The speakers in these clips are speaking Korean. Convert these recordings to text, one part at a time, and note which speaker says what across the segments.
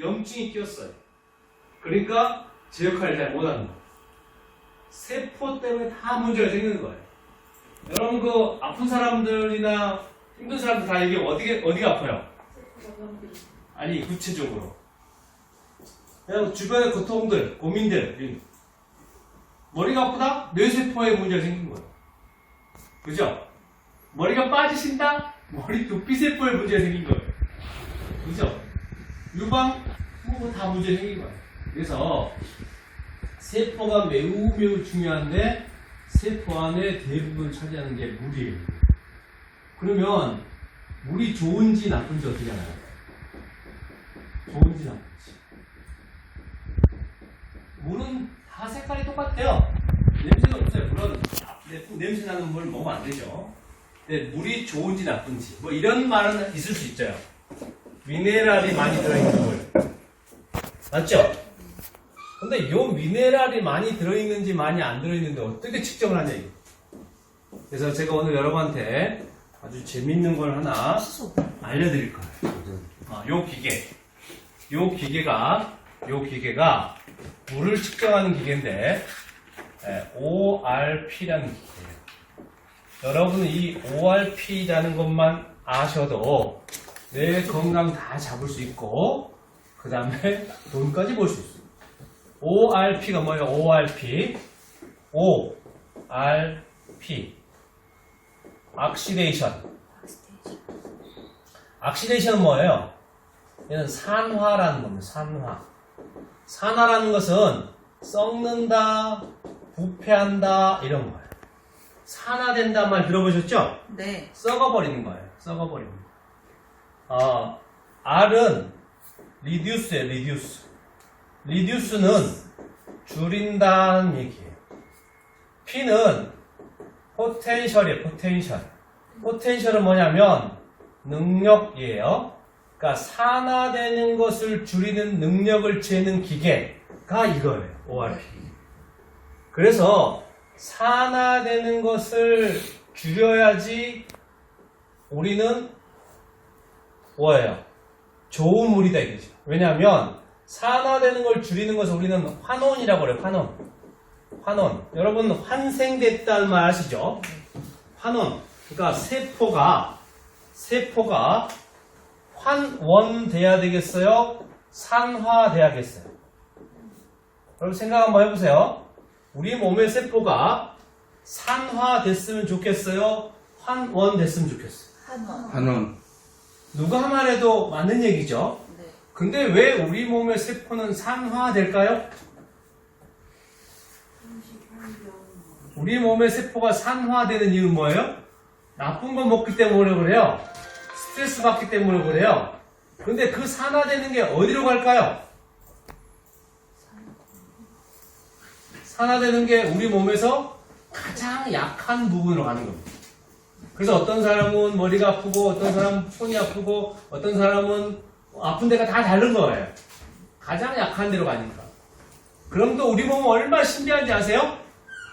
Speaker 1: 염증이 끼었어요. 그러니까 제 역할을 잘 못하는 거예요. 세포 때문에 다 문제가 생기는 거예요. 여러분 그 아픈 사람들이나 힘든 사람들 다 이게 어디게 어디가 아파요? 아니 구체적으로 그냥 주변의 고통들, 고민들 머리가 아프다? 뇌세포에 문제가 생긴 거예요. 그죠? 머리가 빠지신다? 머리 두피세포에 문제가 생긴 거예요. 그죠? 유방 뭐다 문제 생긴 거예요. 그래서 세포가 매우 매우 중요한데 세포 안에 대부분 차지하는 게 물이에요. 그러면 물이 좋은지 나쁜지 어떻게 알아요? 좋은지 나쁜지. 물은 다 색깔이 똑같아요. 냄새가 없어요. 물론 네, 냄새 나는 물 먹으면 안 되죠. 근데 물이 좋은지 나쁜지 뭐 이런 말은 있을 수 있어요. 미네랄이 많이 들어있는 물. 맞죠? 근데 요 미네랄이 많이 들어있는지 많이 안 들어있는지 어떻게 측정을 하냐 이거. 그래서 제가 오늘 여러분한테 아주 재밌는 걸 하나 알려드릴 거예요. 어, 요 기계. 요 기계가 요 기계가 물을 측정하는 기계인데 예, ORP라는 기계예요. 여러분은 이 ORP라는 것만 아셔도 내 건강 다 잡을 수 있고 그 다음에 돈까지 벌수 있어요. ORP가 뭐예요? ORP ORP 악시데이션 악시데이션은 뭐예요? 얘는 산화라는 겁니다. 산화. 산화라는 것은 썩는다, 부패한다 이런 거예요. 산화된다 말 들어보셨죠?
Speaker 2: 네.
Speaker 1: 썩어버리는 거예요. 썩어버리는 거. 어, R은 reduce예요. reduce. reduce는 줄인다는 얘기예요. P는 potential이에요. potential. potential은 뭐냐면 능력이에요. 그러니까 산화되는 것을 줄이는 능력을 재는 기계가 이거예요. ORP. 그래서 산화되는 것을 줄여야지 우리는 뭐예요? 좋은 물이다 이거죠. 왜냐하면 산화되는 걸 줄이는 것을 우리는 환원이라고 그래요. 환원. 환원. 여러분 환생됐다는 말 아시죠? 환원. 그러니까 세포가 세포가 환원돼야 되겠어요? 산화돼야겠어요? 여러분 생각 한번 해보세요. 우리 몸의 세포가 산화됐으면 좋겠어요? 환원됐으면 좋겠어요?
Speaker 2: 한원.
Speaker 3: 한원
Speaker 1: 누가 말해도 맞는 얘기죠?
Speaker 2: 네.
Speaker 1: 근데 왜 우리 몸의 세포는 산화될까요? 우리 몸의 세포가 산화되는 이유는 뭐예요? 나쁜 거 먹기 때문에 그래요. 스트레스 받기 때문에 그래요. 근데 그 산화되는 게 어디로 갈까요? 산화되는 게 우리 몸에서 가장 약한 부분으로 가는 겁니다. 그래서 어떤 사람은 머리가 아프고 어떤 사람은 손이 아프고 어떤 사람은 아픈 데가 다 다른 거예요. 가장 약한 데로 가니까. 그럼 또 우리 몸은 얼마나 신기한지 아세요?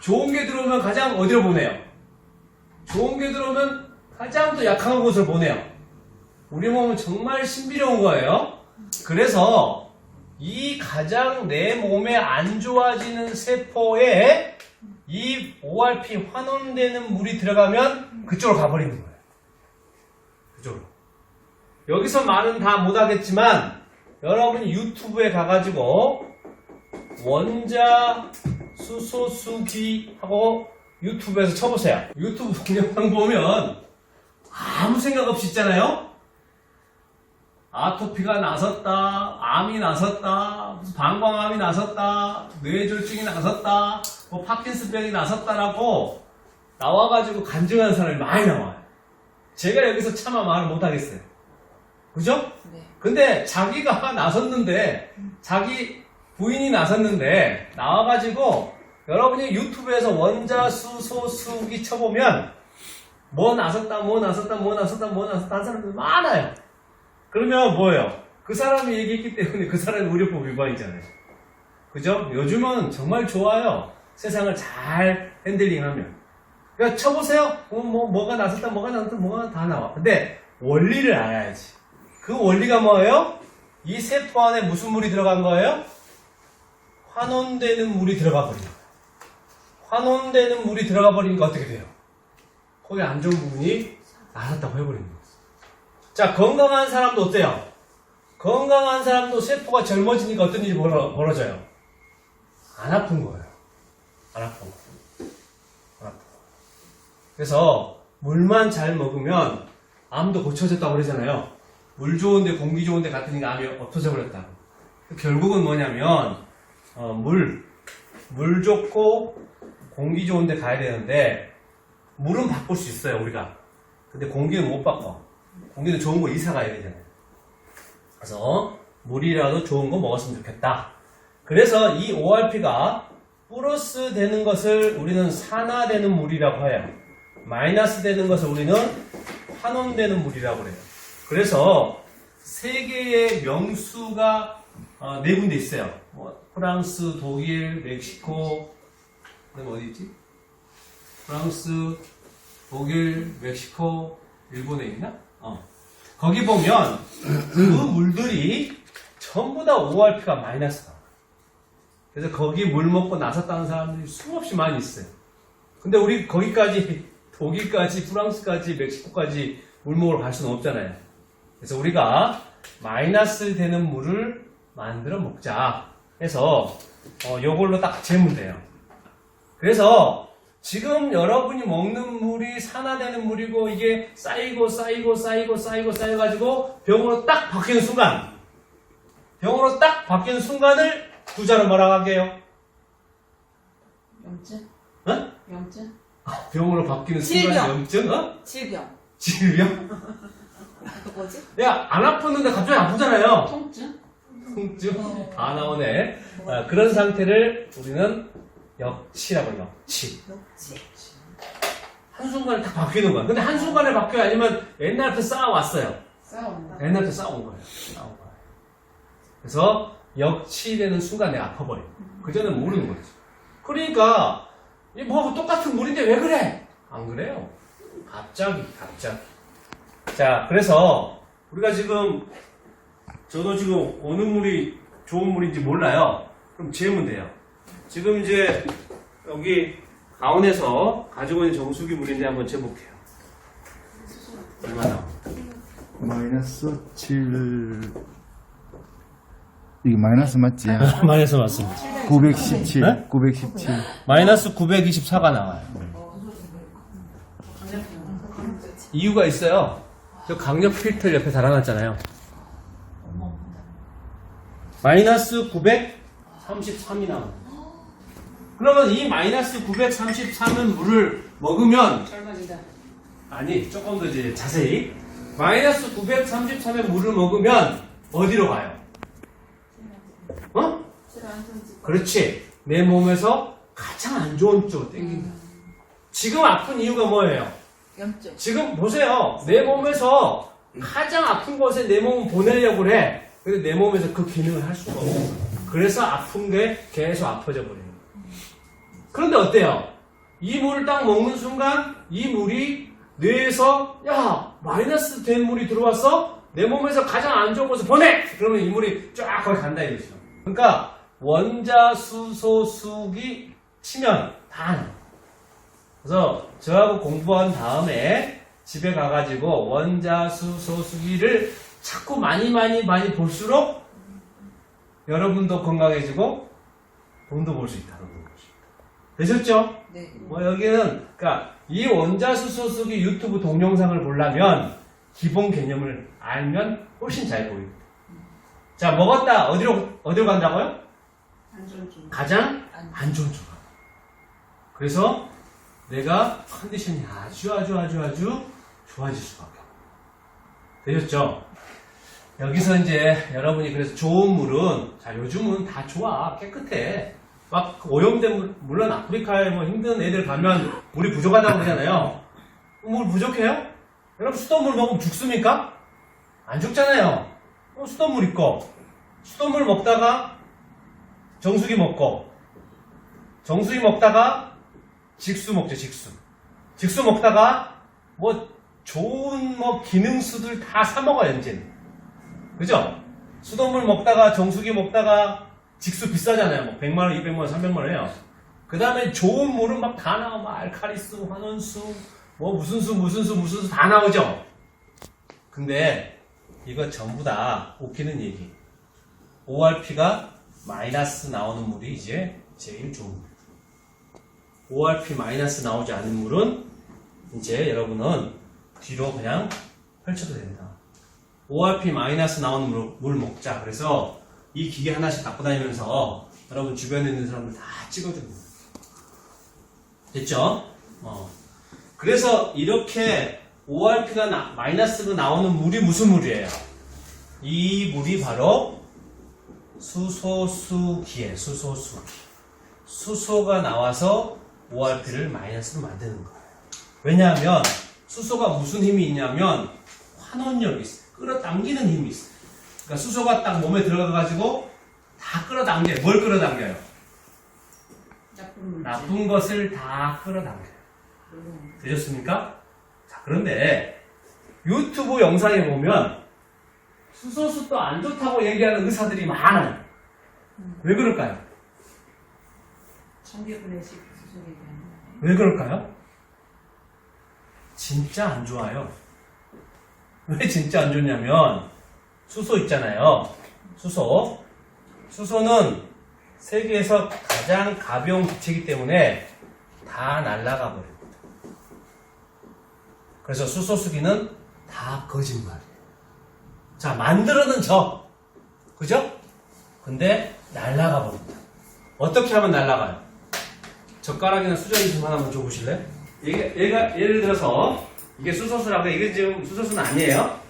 Speaker 1: 좋은 게 들어오면 가장 어디로 보내요? 좋은 게 들어오면 가장 또 약한 곳을 보내요. 우리 몸은 정말 신비로운 거예요. 그래서 이 가장 내 몸에 안 좋아지는 세포에 이 ORP 환원되는 물이 들어가면 그쪽으로 가버리는 거예요. 그쪽으로. 여기서 말은 다 못하겠지만 여러분이 유튜브에 가가지고 원자 수소수기 하고 유튜브에서 쳐보세요. 유튜브 동영상 보면 아무 생각 없이 있잖아요. 아토피가 나섰다, 암이 나섰다, 방광암이 나섰다, 뇌졸중이 나섰다, 뭐 파킨슨병이 나섰다라고 나와가지고 간증하는 사람이 많이 나와요. 제가 여기서 차마 말을 못하겠어요. 그죠?
Speaker 2: 네.
Speaker 1: 근데 자기가 나섰는데, 자기 부인이 나섰는데, 나와가지고, 여러분이 유튜브에서 원자수 소수기 쳐보면, 뭐 나섰다, 뭐 나섰다, 뭐 나섰다, 뭐 나섰다 하는 사람들 많아요. 그러면 뭐예요? 그 사람이 얘기했기 때문에 그 사람이 의료법 위반이잖아요. 그죠? 요즘은 정말 좋아요. 세상을 잘 핸들링하면. 그러니까 쳐보세요. 어, 뭐, 뭐가 나섰다, 뭐가 나섰다, 뭐가 다 나와. 근데 원리를 알아야지. 그 원리가 뭐예요? 이 세포 안에 무슨 물이 들어간 거예요? 환원되는 물이 들어가 버린 거예요. 환원되는 물이 들어가 버리니까 어떻게 돼요? 거기 안 좋은 부분이 나섰다고 해버리는 거예요. 자, 건강한 사람도 어때요? 건강한 사람도 세포가 젊어지니까 어떤 일이 벌어, 벌어져요? 안 아픈 거예요. 안 아픈 거. 안 아픈 거. 그래서 물만 잘 먹으면 암도 고쳐졌다고 그러잖아요. 물 좋은데 공기 좋은데 갔더니 암이 없어져 버렸다. 결국은 뭐냐면 어, 물, 물 좋고 공기 좋은데 가야 되는데 물은 바꿀 수 있어요 우리가. 근데 공기는 못 바꿔. 공기는 좋은 거 이사 가야 되잖아요. 그래서 물이라도 좋은 거 먹었으면 좋겠다. 그래서 이 ORP가 플러스 되는 것을 우리는 산화되는 물이라고 해요. 마이너스 되는 것을 우리는 환원되는 물이라고 그래요. 그래서 세계의 명수가 어, 네 군데 있어요. 뭐, 프랑스, 독일, 멕시코, 어디 있지? 프랑스, 독일, 멕시코, 일본에 있나? 어. 거기 보면 그 물들이 전부 다 ORP가 마이너스다. 그래서 거기 물 먹고 나섰다는 사람들이 수없이 많이 있어요. 근데 우리 거기까지 독일까지 프랑스까지 멕시코까지 물 먹으러 갈 수는 없잖아요. 그래서 우리가 마이너스 되는 물을 만들어 먹자 해서 어, 요걸로 딱 재면 돼요. 그래서 지금 여러분이 먹는 물이 산화되는 물이고 이게 쌓이고 쌓이고 쌓이고 쌓이고 쌓여가지고 병으로 딱 바뀌는 순간 병으로 딱 바뀌는 순간을 두자로 뭐라고 할게요?
Speaker 2: 염증?
Speaker 1: 어?
Speaker 2: 염증?
Speaker 1: 병으로 바뀌는 순간
Speaker 2: 질병.
Speaker 1: 염증? 어?
Speaker 2: 질병.
Speaker 1: 질병?
Speaker 2: 또 뭐지?
Speaker 1: 야, 안 아팠는데 갑자기 아프잖아요.
Speaker 2: 통증?
Speaker 1: 통증 다 나오네. 아, 그런 상태를 우리는 역치라고 해요. 역치.
Speaker 2: 녹지.
Speaker 1: 한순간에 딱 바뀌는 거야. 근데 한순간에 바뀌어요? 아니면 옛날부터 쌓아왔어요?
Speaker 2: 싸운다.
Speaker 1: 옛날부터 쌓아온 거예요. 쌓아온 거예요. 그래서 역치되는 순간 내가 아파버려. 그전엔 모르는 거지. 그러니까, 이 뭐하고 똑같은 물인데 왜 그래? 안 그래요. 갑자기, 갑자기. 자, 그래서 우리가 지금 저도 지금 어느 물이 좋은 물인지 몰라요. 그럼 재면 돼요. 지금 이제 여기 가온에서 가지고 있는 정수기 물인지 한번 재볼게요. 얼마나?
Speaker 3: 마이너스 7 이게 마이너스 맞지?
Speaker 1: 마이너스 맞습니다.
Speaker 3: 917
Speaker 1: 네?
Speaker 3: 917
Speaker 1: 마이너스 924가 나와요. 이유가 있어요. 저 강력 필터 옆에 달아놨잖아요. 마이너스 933이 나와요. 그러면 이 마이너스 933은 물을 먹으면. 아니 조금 더 이제 자세히 마이너스 933의 물을 먹으면 어디로 가요? 어? 그렇지. 내 몸에서 가장 안 좋은 쪽으로 땡긴다. 지금 아픈 이유가 뭐예요?
Speaker 2: 염증.
Speaker 1: 지금 보세요. 내 몸에서 가장 아픈 곳에 내 몸을 보내려고 그래. 근데 내 몸에서 그 기능을 할 수가 없어. 그래서 아픈 게 계속 아파져 버리는. 그런데 어때요? 이 물을 딱 먹는 순간 이 물이 뇌에서 야 마이너스 된 물이 들어왔어? 내 몸에서 가장 안 좋은 곳에 보내! 그러면 이 물이 쫙 거기 간다 이거죠. 그러니까 원자 수소수기 치면 다 나요. 그래서 저하고 공부한 다음에 집에 가가지고 원자 수소수기를 자꾸 많이 많이 많이 볼수록 여러분도 건강해지고 돈도 벌 수 있다. 돈도 벌 수 있다. 되셨죠?
Speaker 2: 네.
Speaker 1: 뭐 여기는 그러니까 이 원자 수소수기 유튜브 동영상을 보려면 기본 개념을 알면 훨씬 잘 보입니다. 자 먹었다 어디로 어디로 간다고요?
Speaker 2: 안전 중.
Speaker 1: 가장
Speaker 2: 안-
Speaker 1: 안 좋은 쪽으로. 그래서 내가 컨디션이 아주 아주 아주 아주 좋아질 수밖에 없어요. 되셨죠? 여기서 이제 여러분이 그래서 좋은 물은 자 요즘은 다 좋아 깨끗해 막 오염된 물 물론 아프리카에 뭐 힘든 애들 가면 물이 부족하다고 그러잖아요 물 부족해요? 여러분 수돗물 먹으면 죽습니까? 안 죽잖아요 어, 수돗물 있고 수돗물 먹다가 정수기 먹고 정수기 먹다가 직수 먹죠 직수 직수 먹다가 뭐 좋은 뭐 기능수들 다 사 먹어요 이제는 그죠? 수돗물 먹다가 정수기 먹다가 직수 비싸잖아요. 뭐 100만 원, 200만 원, 300만 원이에요. 그 다음에 좋은 물은 막 다 나와. 막 알카리수, 환원수, 뭐 무슨 수, 무슨 수, 무슨 수 다 나오죠. 근데 이거 전부 다 웃기는 얘기. ORP가 마이너스 나오는 물이 이제 제일 좋은 물. ORP 마이너스 나오지 않는 물은 이제 여러분은 뒤로 그냥 펼쳐도 된다. ORP 마이너스 나오는 물, 물 먹자. 그래서 이 기계 하나씩 갖고 다니면서 여러분 주변에 있는 사람들 다 찍어줍니다. 됐죠? 어. 그래서 이렇게 ORP가 마이너스가 나오는 물이 무슨 물이에요? 이 물이 바로 수소수기에 수소수기. 수소가 나와서 ORP를 마이너스로 만드는 거예요. 왜냐하면 수소가 무슨 힘이 있냐면 환원력이 있어. 끌어당기는 힘이 있어. 그러니까 수소가 딱 몸에 들어가가지고 다 끌어당겨요. 뭘 끌어당겨요?
Speaker 2: 나쁜.
Speaker 1: 나쁜 것을 다 끌어당겨요. 되셨습니까? 자, 그런데 유튜브 영상에 보면 수소수도 안 좋다고 얘기하는 의사들이 많아요. 왜 그럴까요?
Speaker 2: 청계분해식 수속에 대한.
Speaker 1: 왜 그럴까요? 진짜 안 좋아요. 왜 진짜 안 좋냐면 수소 있잖아요. 수소. 수소는 세계에서 가장 가벼운 기체이기 때문에 다 날아가 버립니다. 그래서 수소수기는 다 거짓말이에요. 자, 만들어는 저. 그죠? 근데 날아가 버립니다. 어떻게 하면 날아가요? 젓가락이나 수저리 좀 하나만 줘보실래요? 이게, 얘가, 예를 들어서, 이게 수소수라고, 이게 지금 수소수는 아니에요?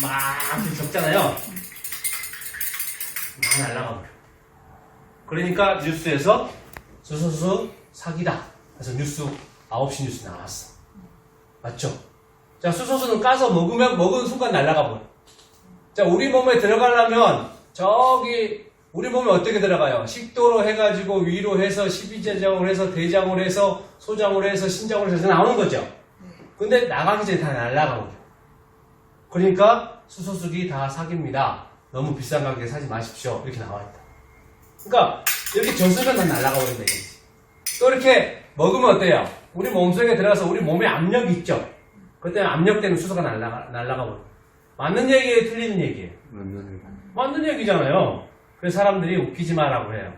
Speaker 1: 막 적잖아요. 막 날아가 버려. 그러니까 뉴스에서 수소수 사기다. 그래서 뉴스, 9시 뉴스 나왔어. 맞죠? 자, 수소수는 까서 먹으면, 먹은 순간 날아가 버려. 자, 우리 몸에 들어가려면, 저기, 우리 몸에 어떻게 들어가요? 식도로 해가지고 위로 해서 12제장으로 해서 대장으로 해서 소장으로 해서 신장으로 해서 나오는 거죠. 근데 나가기 전에 다 날아가고. 그러니까 수소수기 다 사기입니다. 너무 비싼 가격에 사지 마십시오. 이렇게 나와 있다. 그러니까 이렇게 줬으면 다 날아가 버린다. 또 이렇게 먹으면 어때요? 우리 몸속에 들어가서 우리 몸에 압력이 있죠. 그때 압력 때문에 수소가 날아가, 날아가 버려. 맞는 얘기예요? 틀리는 얘기예요? 맞는 얘기잖아요. 그래서 사람들이 웃기지 마라고 해요.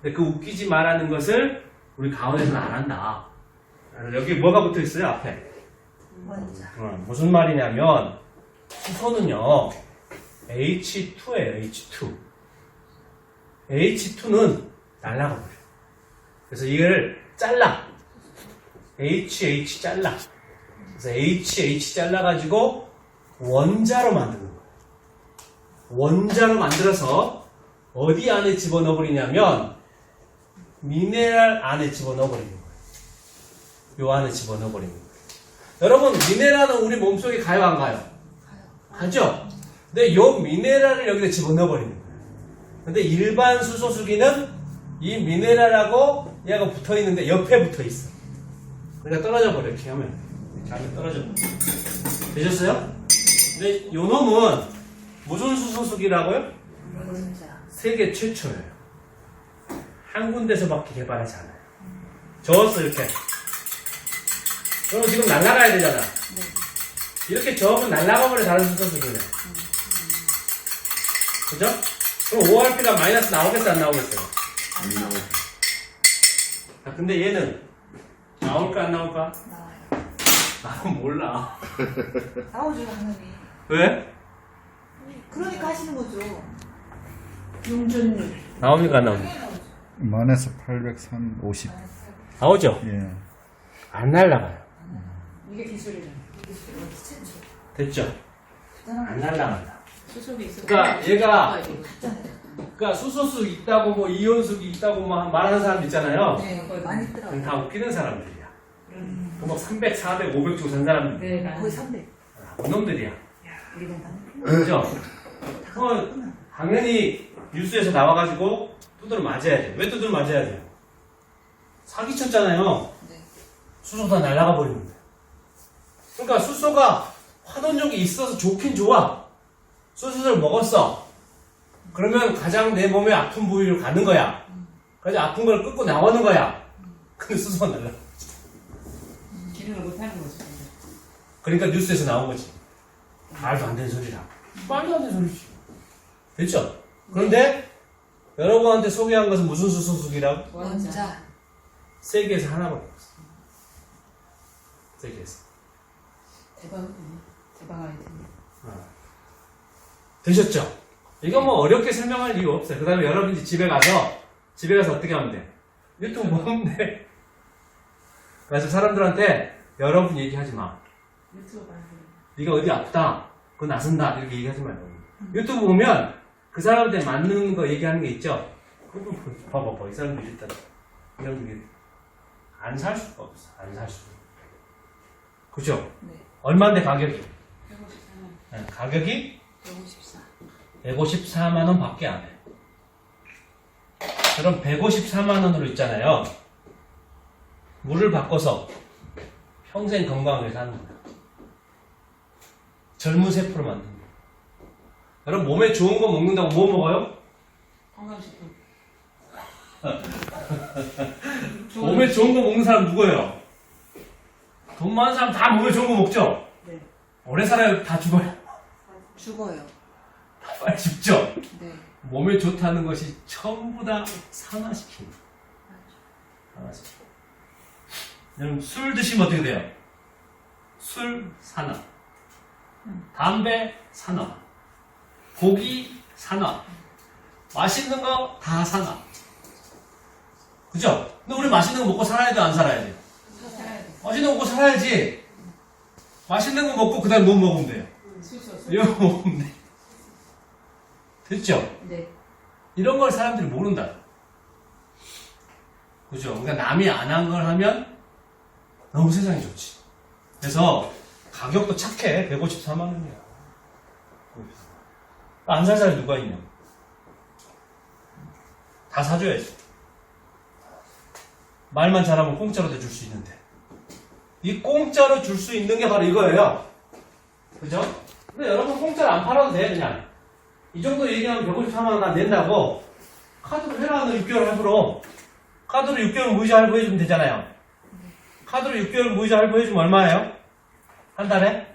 Speaker 1: 근데 그 웃기지 마라는 것을 우리 가운데서는 안 한다. 여기 뭐가 붙어 있어요, 앞에? 어, 무슨 말이냐면, 수소는요, H2예요, H2. H2는 날라가 버려요. 그래서 이걸 잘라. HH 잘라. 그래서 HH 잘라가지고 원자로 만드는 거예요. 원자로 만들어서 어디 안에 집어넣어버리냐면 미네랄 안에 집어넣어버리는 거예요. 요 안에 집어넣어버리는 거예요. 여러분 미네랄은 우리 몸속에 가요 안 가요? 가죠? 근데 요 미네랄을 여기다 집어넣어버리는 거예요. 근데 일반 수소수기는 이 미네랄하고 얘가 붙어있는데 옆에 붙어있어. 그러니까 떨어져 버려 이렇게 하면 떨어져 버려. 되셨어요? 근데 요 놈은 무슨 수소수기라고요?
Speaker 2: 원자.
Speaker 1: 세계 최초예요. 한 군데서밖에 개발하지 않아요. 저었어 이렇게. 그럼 지금 날아가야 되잖아. 이렇게 저으면 날아가 버려 다른 수소수기는. 그죠? 그럼 ORP가 마이너스 나오겠어 안 나오겠어요? 아, 근데 얘는 나올까 안 나올까?
Speaker 2: 나와요.
Speaker 1: 나는 몰라.
Speaker 2: 나오죠, 당연히.
Speaker 1: 왜?
Speaker 2: 그러니까 하시는 거죠. 용존율.
Speaker 1: 나옵니까 안 나옵니까?
Speaker 3: 만에서 803, 50.
Speaker 1: 나오죠?
Speaker 3: 예.
Speaker 1: 안 날아가요.
Speaker 2: 이게 기술이래.
Speaker 1: 됐죠? 안 날아간다.
Speaker 2: 수속이 있어.
Speaker 1: 그러니까 얘가. 그러니까 수소수 있다고 뭐 이온수기 있다고 뭐 말하는 사람 있잖아요.
Speaker 2: 네, 거의 많이
Speaker 1: 그건
Speaker 2: 있더라고요.
Speaker 1: 다 웃기는 사람들이야. 그뭐 300, 400, 500 주고 산 사람들.
Speaker 2: 네, 거의 300.
Speaker 1: 아, 그놈들이야.
Speaker 2: 우리는 다
Speaker 1: 그죠? 어, 당연히 뉴스에서 나와가지고 두드려 맞아야 돼. 왜 두드려 맞아야 돼? 사기쳤잖아요.
Speaker 2: 네.
Speaker 1: 수소 다 날아가 버리는데. 그러니까 수소가 환원력이 있어서 좋긴 좋아. 수소를 먹었어. 그러면 가장 내 몸에 아픈 부위로 가는 거야. 그래서 아픈 걸 끊고 나오는 거야. 근데 수소가 날라.
Speaker 2: 기능을 못하는. 근데.
Speaker 1: 그러니까 뉴스에서 나온 거지. 말도 안 되는 소리라. 말도 안 되는 소리지. 됐죠? 그런데 여러분한테 소개한 것은 무슨 수소수기라고?
Speaker 2: 원자.
Speaker 1: 세계에서 하나밖에 없어. 세계에서.
Speaker 2: 대박이네. 대박 아이템.
Speaker 1: 되셨죠? 이거 뭐 어렵게 설명할 이유 없어요. 그 다음에 여러분 이제 집에 가서, 집에 가서 어떻게 하면 돼? 유튜브 보면 돼. 그래서 사람들한테 여러분 얘기하지 마. 네가 어디 아프다. 그거 나선다. 이렇게 얘기하지 말고. 유튜브 보면 그 사람한테 맞는 거 얘기하는 게 있죠? 그거 봐봐, 봐. 이 사람들 일단, 이런 게안 살 수가 없어. 안 살 수가. 그죠?
Speaker 2: 네.
Speaker 1: 얼마인데 가격이?
Speaker 2: 154만.
Speaker 1: 네, 가격이
Speaker 2: 154.
Speaker 1: 154만 원 밖에 안 해. 그럼 154만 원으로 있잖아요. 물을 바꿔서 평생 건강하게 사는 거야. 젊은 세포를 만드는 거야. 여러분 몸에 좋은 거 먹는다고 뭐 먹어요?
Speaker 2: 건강식품.
Speaker 1: 몸에 좋은 거 먹는 사람 누구예요? 돈 많은 사람 다 몸에 좋은 거 먹죠?
Speaker 2: 네.
Speaker 1: 오래 살아요? 다 죽어요?
Speaker 4: 죽어요.
Speaker 1: 다 빨리 죽죠?
Speaker 4: 네.
Speaker 1: 몸에 좋다는 것이 전부 다 산화시킨다. 산화시킨다. 여러분, 술 드시면 어떻게 돼요? 술, 산화. 담배, 산화. 고기, 산화. 맛있는 거, 다 산화. 그죠? 근데 우리 맛있는 거 먹고 살아야 돼, 안 살아야 돼? 맛있는 거 먹고 살아야지. 맛있는 거 먹고 그 다음에 뭐 먹으면 돼요? 이거 먹으면 돼. 됐죠?
Speaker 2: 네.
Speaker 1: 이런 걸 사람들이 모른다. 그죠? 그러니까 남이 안 한 걸 하면 너무 세상이 좋지. 그래서 가격도 착해. 154만 원이야. 안 살 사람이 누가 있냐? 다 사줘야지. 말만 잘하면 공짜로도 줄수 있는데. 이 공짜로 줄 수 있는 게 바로 이거예요. 그죠? 근데 여러분 공짜로 안 팔아도 돼, 그냥. 이 정도 얘기하면 154만 원다 낸다고 카드로 해라 는 6개월 할부로 카드로 6개월 무이자 할부 해주면 되잖아요 카드로 6개월 무이자 할부 해주면 얼마예요? 한 달에?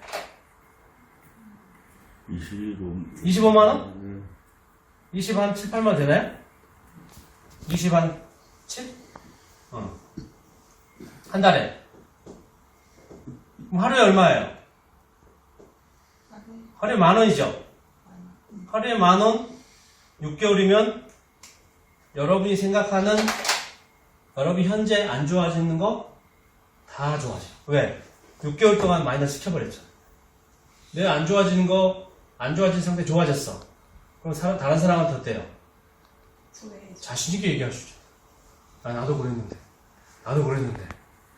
Speaker 5: 25.
Speaker 1: 25만 원?
Speaker 5: 네.
Speaker 1: 20 한 7, 8만 원 되나요? 20 한 7? 어. 한 달에 그럼 하루에 얼마예요? 하루에 만 원이죠? 하루에 만 원? 6개월이면 여러분이 생각하는 여러분이 현재 안 좋아지는 거 다 좋아져. 왜? 6개월 동안 마이너스 시켜버렸잖아. 내가 안 좋아지는 거, 안 좋아진 상태 좋아졌어. 그럼 사람, 다른 사람한테 어때요? 자신있게 얘기하시죠. 아, 나도 그랬는데. 나도 그랬는데.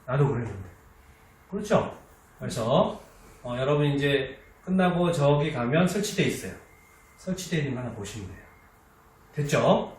Speaker 1: 나도 그랬는데. 그렇죠? 그래서, 어, 여러분 이제 끝나고 저기 가면 설치돼 있어요. 설치되어 있는 거 하나 보시면 돼요. 됐죠?